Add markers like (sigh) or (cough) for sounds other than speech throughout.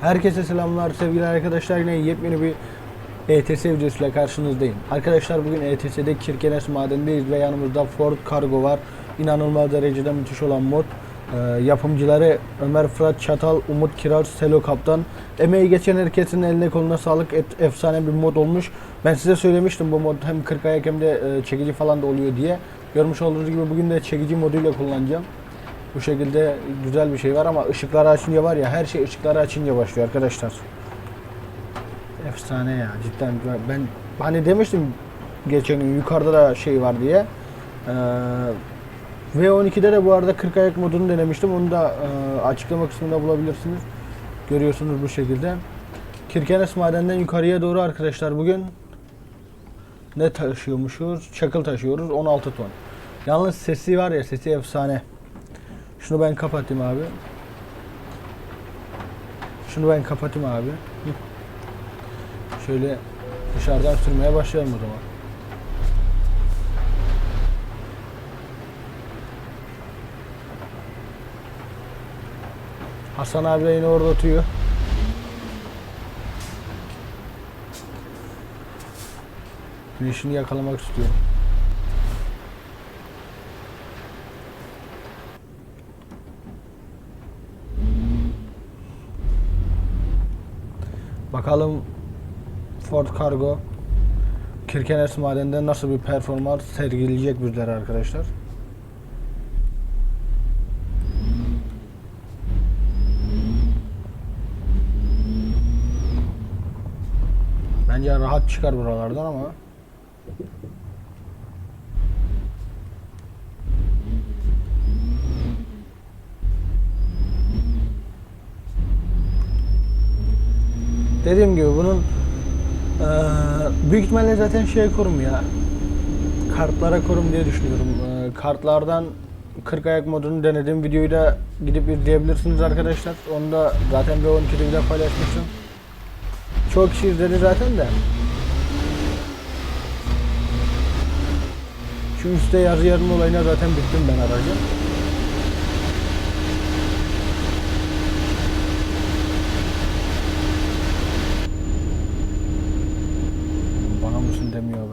Herkese selamlar sevgili arkadaşlar yine yepyeni bir ETS videosuyla karşınızdayım. Arkadaşlar bugün ETS'de Kirkenes madendeyiz ve yanımızda Ford Cargo var. İnanılmaz derecede müthiş olan mod. Ee, yapımcıları Ömer Fırat Çatal, Umut Kiraz, Selo Kaptan. Emeği geçen herkesin eline koluna sağlık. Et, efsane bir mod olmuş. Ben size söylemiştim bu mod hem 40 ayak hem de e, çekici falan da oluyor diye. Görmüş olduğunuz gibi bugün de çekici moduyla kullanacağım. Bu şekilde güzel bir şey var ama ışıkları açınca var ya her şey ışıkları açınca başlıyor arkadaşlar. Efsane ya cidden ben hani demiştim geçen gün yukarıda da şey var diye. Ee, V12'de de bu arada 40 ayak modunu denemiştim. Onu da e, açıklama kısmında bulabilirsiniz. Görüyorsunuz bu şekilde. Kirkenes madenden yukarıya doğru arkadaşlar bugün ne taşıyormuşuz? Çakıl taşıyoruz 16 ton. Yalnız sesi var ya sesi efsane. Şunu ben kapatayım abi. Şunu ben kapatayım abi. Şöyle dışarıdan sürmeye başlayalım o zaman. Hasan abi de yine orada oturuyor. Güneşini yakalamak istiyorum. Bakalım Ford Cargo Kirkenes madeninden nasıl bir performans sergileyecek bizlere arkadaşlar. Bence rahat çıkar buralardan ama dediğim gibi bunun eee, büyük ihtimalle zaten şey kurum ya kartlara kurum diye düşünüyorum. Eee, kartlardan 40 ayak modunu denediğim videoyu da gidip izleyebilirsiniz arkadaşlar. Onu da zaten bir 12'de bile paylaşmıştım. Çok kişi izledi zaten de. Şu üstte yazı yarım olayına zaten bittim ben aracı. እንደሚያው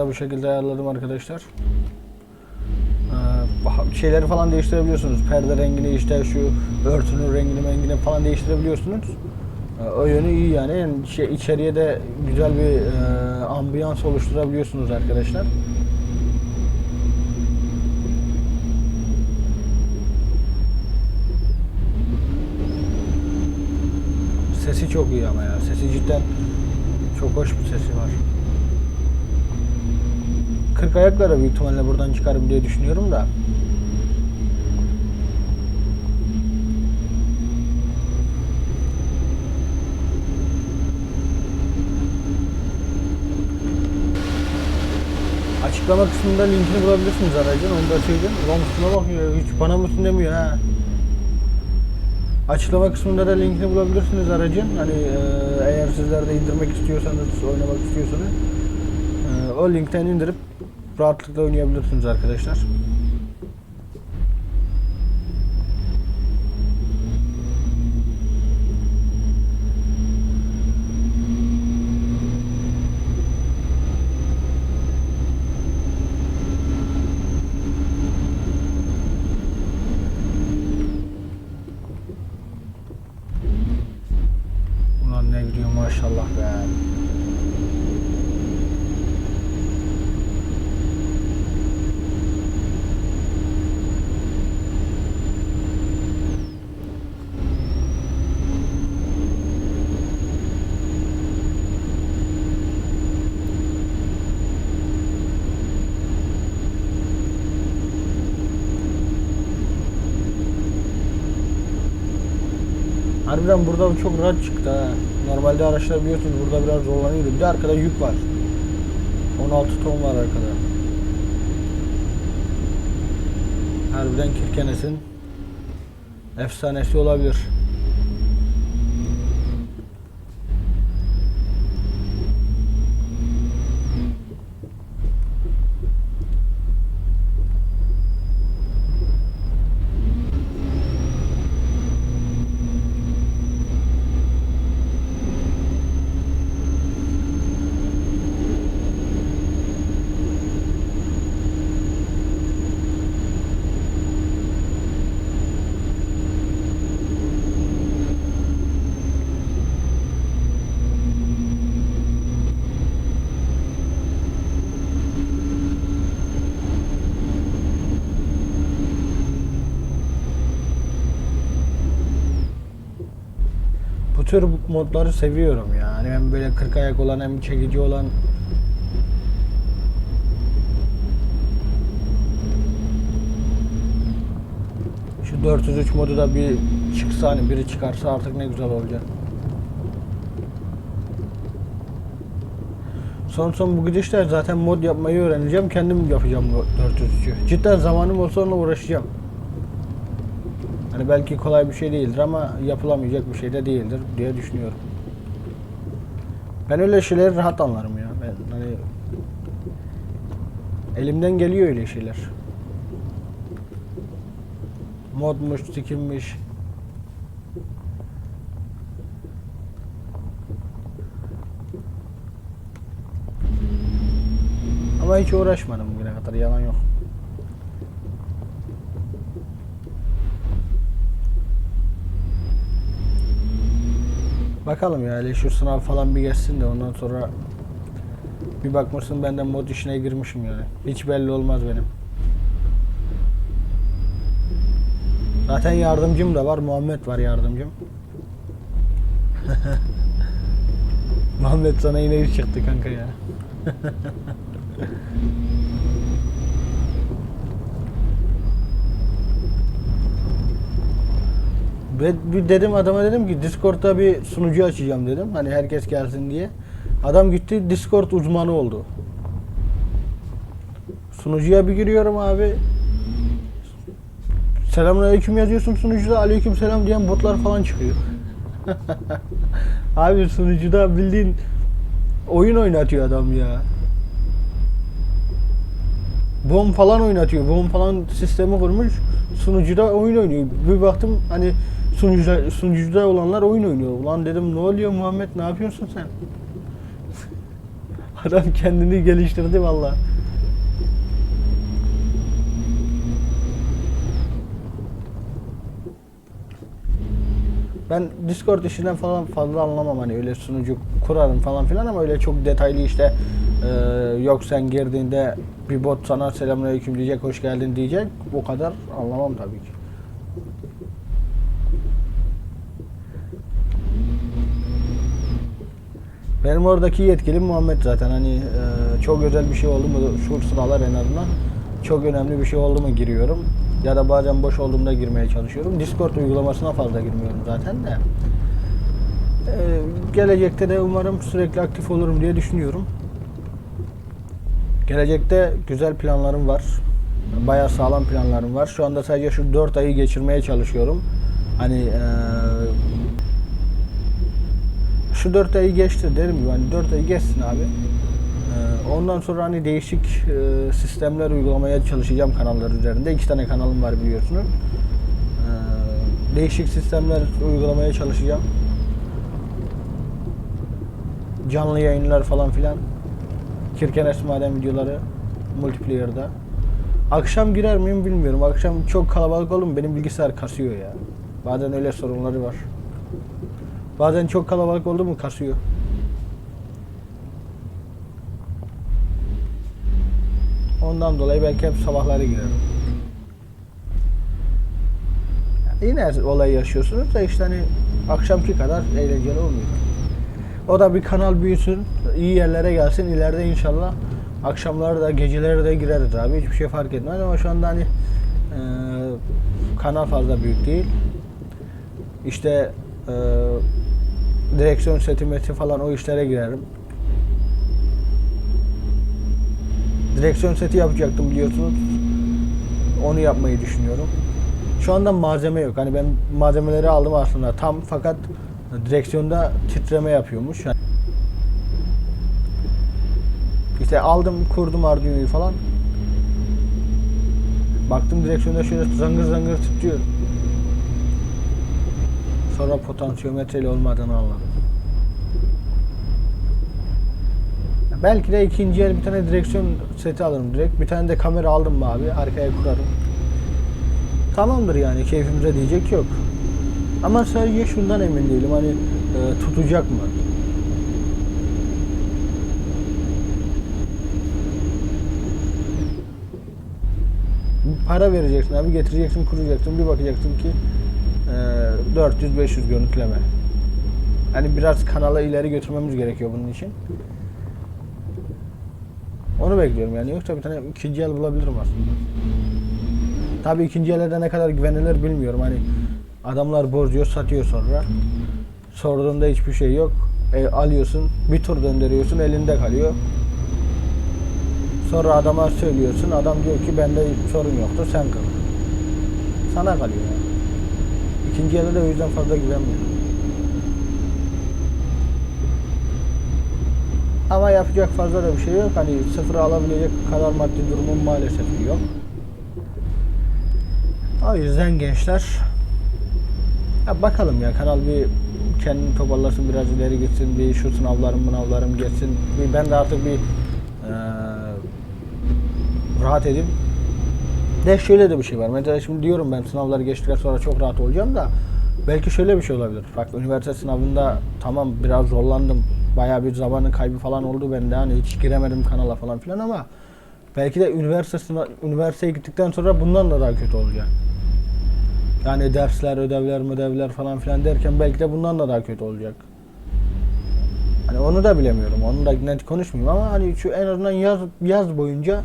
da bu şekilde ayarladım arkadaşlar. Ee, şeyleri falan değiştirebiliyorsunuz. Perde rengini işte şu örtünün rengini rengini falan değiştirebiliyorsunuz. Ee, o yönü iyi yani. yani şey, içeriye de güzel bir e, ambiyans oluşturabiliyorsunuz arkadaşlar. Sesi çok iyi ama ya. Sesi cidden çok hoş bir sesi var. 40 ayaklara büyük ihtimalle buradan çıkarım diye düşünüyorum da. Açıklama kısmında linkini bulabilirsiniz aracın. Onu da söyleyeyim. Üstüne bakıyor. Hiç bana mısın demiyor ha. Açıklama kısmında da linkini bulabilirsiniz aracın. Hani e, eğer sizler de indirmek istiyorsanız, oynamak istiyorsanız e, o linkten indirip rahatlıkla oynayabilirsiniz arkadaşlar. Harbiden burada çok rahat çıktı ha. Normalde araçlar biliyorsunuz burada biraz zorlanıyordu. Bir de arkada yük var. 16 ton var arkada. Harbiden Kirkenes'in efsanesi olabilir. Tür modları seviyorum ya. Hani hem böyle kırk ayak olan hem çekici olan Şu 403 modu da bir çıksa hani biri çıkarsa artık ne güzel olacak. Son son bu gidişler zaten mod yapmayı öğreneceğim. Kendim yapacağım bu 403'ü. Cidden zamanım olsa onunla uğraşacağım. Hani belki kolay bir şey değildir ama yapılamayacak bir şey de değildir diye düşünüyorum. Ben öyle şeyleri rahat anlarım ya. Ben hani elimden geliyor öyle şeyler. Modmuş, skinmiş. Ama hiç uğraşmadım bugüne kadar yalan yok. Bakalım ya hele şu sınav falan bir geçsin de ondan sonra bir bakmışsın ben de mod işine girmişim yani. Hiç belli olmaz benim. Zaten yardımcım da var. Muhammed var yardımcım. (laughs) Muhammed sana yine çıktı kanka ya. (laughs) Ben bir dedim adama dedim ki Discord'da bir sunucu açacağım dedim. Hani herkes gelsin diye. Adam gitti Discord uzmanı oldu. Sunucuya bir giriyorum abi. Selamünaleyküm yazıyorsun sunucuda aleyküm selam diyen botlar falan çıkıyor. (laughs) abi sunucuda bildiğin oyun oynatıyor adam ya. Bom falan oynatıyor. Bom falan sistemi kurmuş. Sunucuda oyun oynuyor. Bir baktım hani sunucuda, sunucuda olanlar oyun oynuyor. Ulan dedim ne oluyor Muhammed ne yapıyorsun sen? (laughs) Adam kendini geliştirdi valla. Ben Discord işinden falan fazla anlamam hani öyle sunucu kurarım falan filan ama öyle çok detaylı işte e, yok sen girdiğinde bir bot sana selamünaleyküm diyecek hoş geldin diyecek o kadar anlamam tabii ki. Benim oradaki yetkilim Muhammed zaten hani e, çok özel bir şey oldu mu şu sıralar en azından çok önemli bir şey oldu mu giriyorum ya da bazen boş olduğumda girmeye çalışıyorum. Discord uygulamasına fazla girmiyorum zaten de. E, gelecekte de umarım sürekli aktif olurum diye düşünüyorum. Gelecekte güzel planlarım var. Bayağı sağlam planlarım var. Şu anda sadece şu 4 ayı geçirmeye çalışıyorum. Hani e, şu 4 ayı geçti derim gibi hani 4 ayı geçsin abi. Ee, Ondan sonra hani değişik e, sistemler uygulamaya çalışacağım kanallar üzerinde. İki tane kanalım var biliyorsunuz. Ee, Değişik sistemler uygulamaya çalışacağım. Canlı yayınlar falan filan. Kirkenes maden videoları multiplayer'da. Akşam girer miyim bilmiyorum. Akşam çok kalabalık olur mu? Benim bilgisayar kasıyor ya. Bazen öyle sorunları var. Bazen çok kalabalık oldu mu kasıyor. Ondan dolayı belki hep sabahları girerim. Yine olay yaşıyorsunuz da işte hani akşamki kadar eğlenceli olmuyor. O da bir kanal büyüsün, iyi yerlere gelsin. İleride inşallah akşamları da geceleri de gireriz abi. Hiçbir şey fark etmez ama şu anda hani e, kanal fazla büyük değil. İşte direksiyon seti meti falan o işlere girerim. Direksiyon seti yapacaktım biliyorsunuz. Onu yapmayı düşünüyorum. Şu anda malzeme yok. Hani ben malzemeleri aldım aslında tam fakat direksiyonda titreme yapıyormuş. Yani işte aldım kurdum Arduino'yu falan. Baktım direksiyonda şöyle zangır zangır titriyor. Sonra potansiyometreyle olmadığını anladım. Belki de ikinci el bir tane direksiyon seti alırım direkt. Bir tane de kamera aldım mı abi arkaya kurarım. Tamamdır yani keyfimize diyecek yok. Ama sadece şundan emin değilim hani e, tutacak mı? Para vereceksin abi getireceksin kuracaksın bir bakacaksın ki 400-500 görüntüleme. Hani biraz kanala ileri götürmemiz gerekiyor bunun için. Onu bekliyorum yani yoksa bir tane ikinci el bulabilirim aslında. Tabii ikinci elde de ne kadar güvenilir bilmiyorum hani adamlar borcuyor satıyor sonra. Sorduğunda hiçbir şey yok. E, alıyorsun bir tur döndürüyorsun elinde kalıyor. Sonra adama söylüyorsun adam diyor ki bende sorun yoktur sen kır. Sana kalıyor yani. İkinci elde de o yüzden fazla güvenmiyorum. Ama yapacak fazla da bir şey yok. Hani sıfıra alabilecek kadar maddi durumum maalesef yok. O yüzden gençler ya bakalım ya kanal bir kendini toparlasın biraz ileri gitsin bir şu sınavlarım sınavlarım geçsin bir ben de artık bir eee, rahat edeyim. De şöyle de bir şey var. Mesela şimdi diyorum ben sınavları geçtikten sonra çok rahat olacağım da belki şöyle bir şey olabilir. Bak üniversite sınavında tamam biraz zorlandım. Bayağı bir zamanın kaybı falan oldu bende. Hani hiç giremedim kanala falan filan ama belki de üniversite sınav, üniversiteye gittikten sonra bundan da daha kötü olacak. Yani dersler, ödevler, ödevler falan filan derken belki de bundan da daha kötü olacak. Hani onu da bilemiyorum. Onu da net konuşmayayım ama hani şu en azından yaz yaz boyunca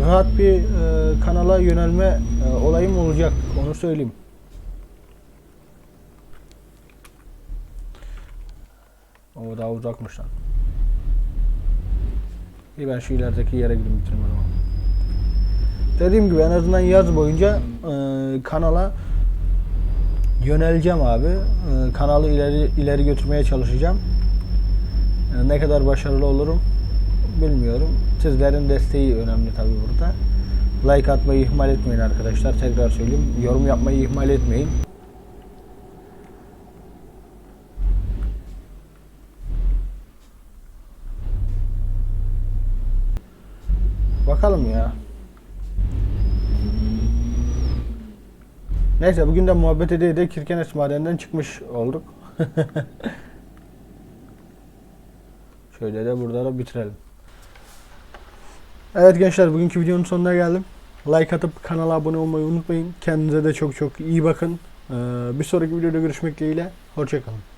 rahat bir e, kanala yönelme e, olayım olacak. Onu söyleyeyim. O daha uzakmış lan. İyi ben şu ilerideki yere gidip bitireyim o zaman. Dediğim gibi en azından yaz boyunca e, kanala yöneleceğim abi. E, kanalı ileri ileri götürmeye çalışacağım. E, ne kadar başarılı olurum bilmiyorum. Sizlerin desteği önemli tabii burada. Like atmayı ihmal etmeyin arkadaşlar. Tekrar söyleyeyim. Yorum yapmayı ihmal etmeyin. Bakalım ya. Neyse bugün de muhabbet ede de Kirkenes madeninden çıkmış olduk. (laughs) Şöyle de burada da bitirelim. Evet gençler bugünkü videonun sonuna geldim. Like atıp kanala abone olmayı unutmayın. Kendinize de çok çok iyi bakın. Ee, bir sonraki videoda görüşmek dileğiyle. Hoşçakalın.